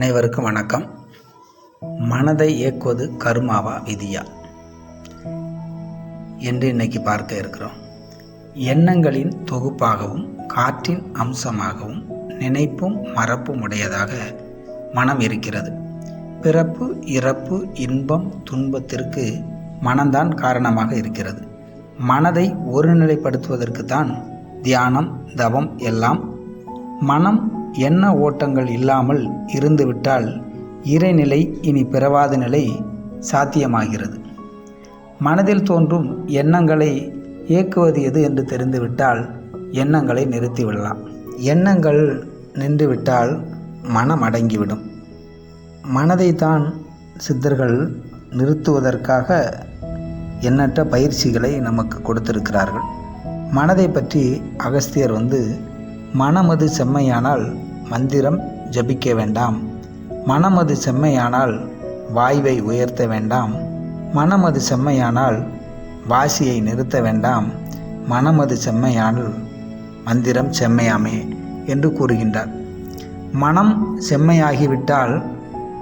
அனைவருக்கும் வணக்கம். மனதை இயக்குவது கருமாவா விதியா? என்று இன்னைக்கு பார்க்க இருக்கிறோம். எண்ணங்களின் தொகுப்பாகவும் காற்றின் அம்சமாகவும் நினைப்பும் மறப்பும் உடையதாக மனம் இருக்கிறது. பிறப்பு இறப்பு இன்பம் துன்பத்திற்கு மனம்தான் காரணமாக இருக்கிறது. மனதை ஒருநிலைப்படுத்துவதற்கு தான் தியானம் தவம் எல்லாம் மனம் எண்ண ஓட்டங்கள் இல்லாமல் இருந்துவிட்டால் இறைநிலை இனி பிறவாத நிலை சாத்தியமாகிறது. மனதில் தோன்றும் எண்ணங்களை இயக்குவது எது என்று தெரிந்துவிட்டால் எண்ணங்களை நிறுத்திவிடலாம். எண்ணங்கள் நின்றுவிட்டால் மனம் அடங்கிவிடும். மனதை தான் சித்தர்கள் நிறுத்துவதற்காக எண்ணற்ற பயிற்சிகளை நமக்கு கொடுத்திருக்கிறார்கள். மனதை பற்றி அகஸ்தியர் வந்து மனமது செம்மையானால் மந்திரம் ஜபிக்க வேண்டாம். மனமது செம்மையானால் வாய்வை உயர்த்த வேண்டாம். மனமது செம்மையானால் வாசியை நிறுத்த வேண்டாம். மனமது செம்மையானால் மந்திரம் செம்மையாமே என்று கூறுகின்றார். மனம் செம்மையாகிவிட்டால்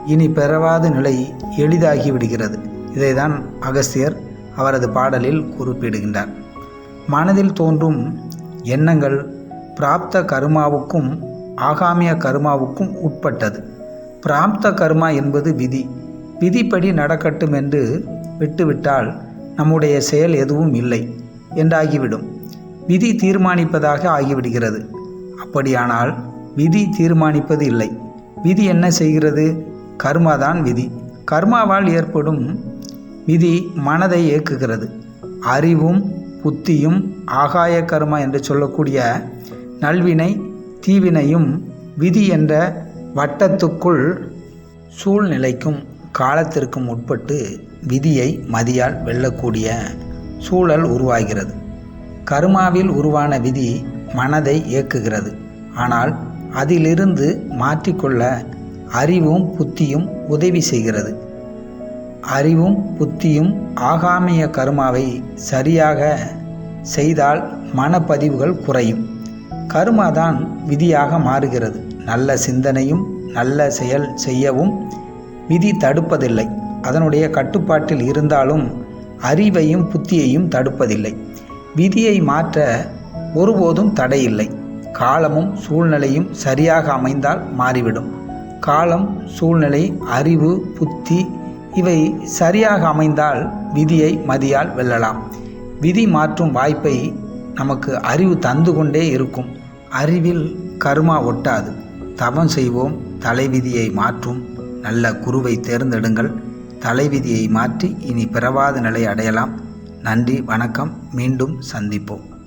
இனி பெறவாத நிலை எளிதாகி விடுகிறது இதைதான் அகஸ்தியர் அவரது பாடலில் குறிப்பிடுகின்றார். மனதில் தோன்றும் எண்ணங்கள் பிராப்த கருமாவுக்கும் ஆகாமிய கருமாவுக்கும் உட்பட்டது. பிராப்த கர்மா என்பது விதி. விதிப்படி நடக்கட்டும் என்று விட்டுவிட்டால் நம்முடைய செயல் எதுவும் இல்லை என்றாகிவிடும். விதி தீர்மானிப்பதாக ஆகிவிடுகிறது. அப்படியானால் விதி தீர்மானிப்பது இல்லை. விதி என்ன செய்கிறது? கர்மாதான் விதி. கர்மாவால் ஏற்படும் விதி மனதை இயக்குகிறது அறிவும் புத்தியும் ஆகாய கர்மா என்று சொல்லக்கூடிய நல்வினை தீவினையும் விதி என்ற வட்டத்துக்குள் சூழ்நிலைக்கும் காலத்திற்கும் உட்பட்டு விதியை மதியால் வெல்லக்கூடிய சூழல் உருவாகிறது. கருமாவில் உருவான விதி மனதை இயக்குகிறது. ஆனால் அதிலிருந்து மாற்றிக்கொள்ள அறிவும் புத்தியும் உதவி செய்கிறது. அறிவும் புத்தியும் ஆகாமிய கருமாவை சரியாக செய்தால் மனப்பதிவுகள் குறையும். கருமாதான் விதியாக மாறுகிறது. நல்ல சிந்தனையும் நல்ல செயல் செய்யவும் விதி தடுப்பதில்லை. அதனுடைய கட்டுப்பாட்டில் இருந்தாலும் அறிவையும் புத்தியையும் தடுப்பதில்லை. விதியை மாற்ற ஒருபோதும் தடையில்லை காலமும் சூழ்நிலையும் சரியாக அமைந்தால் மாறிவிடும். காலம் சூழ்நிலை அறிவு புத்தி இவை சரியாக அமைந்தால் விதியை மதியால் வெல்லலாம். விதி மாற்றும் வாய்ப்பை நமக்கு அறிவு தந்து கொண்டே இருக்கும். அறிவில் கர்மா ஒட்டாது. தவம் செய்வோம் தலைவிதியை மாற்றும். நல்ல குருவை தேர்ந்தெடுங்கள். தலைவிதியை மாற்றி இனி பிறவாத நிலை அடையலாம். நன்றி வணக்கம். மீண்டும் சந்திப்போம்.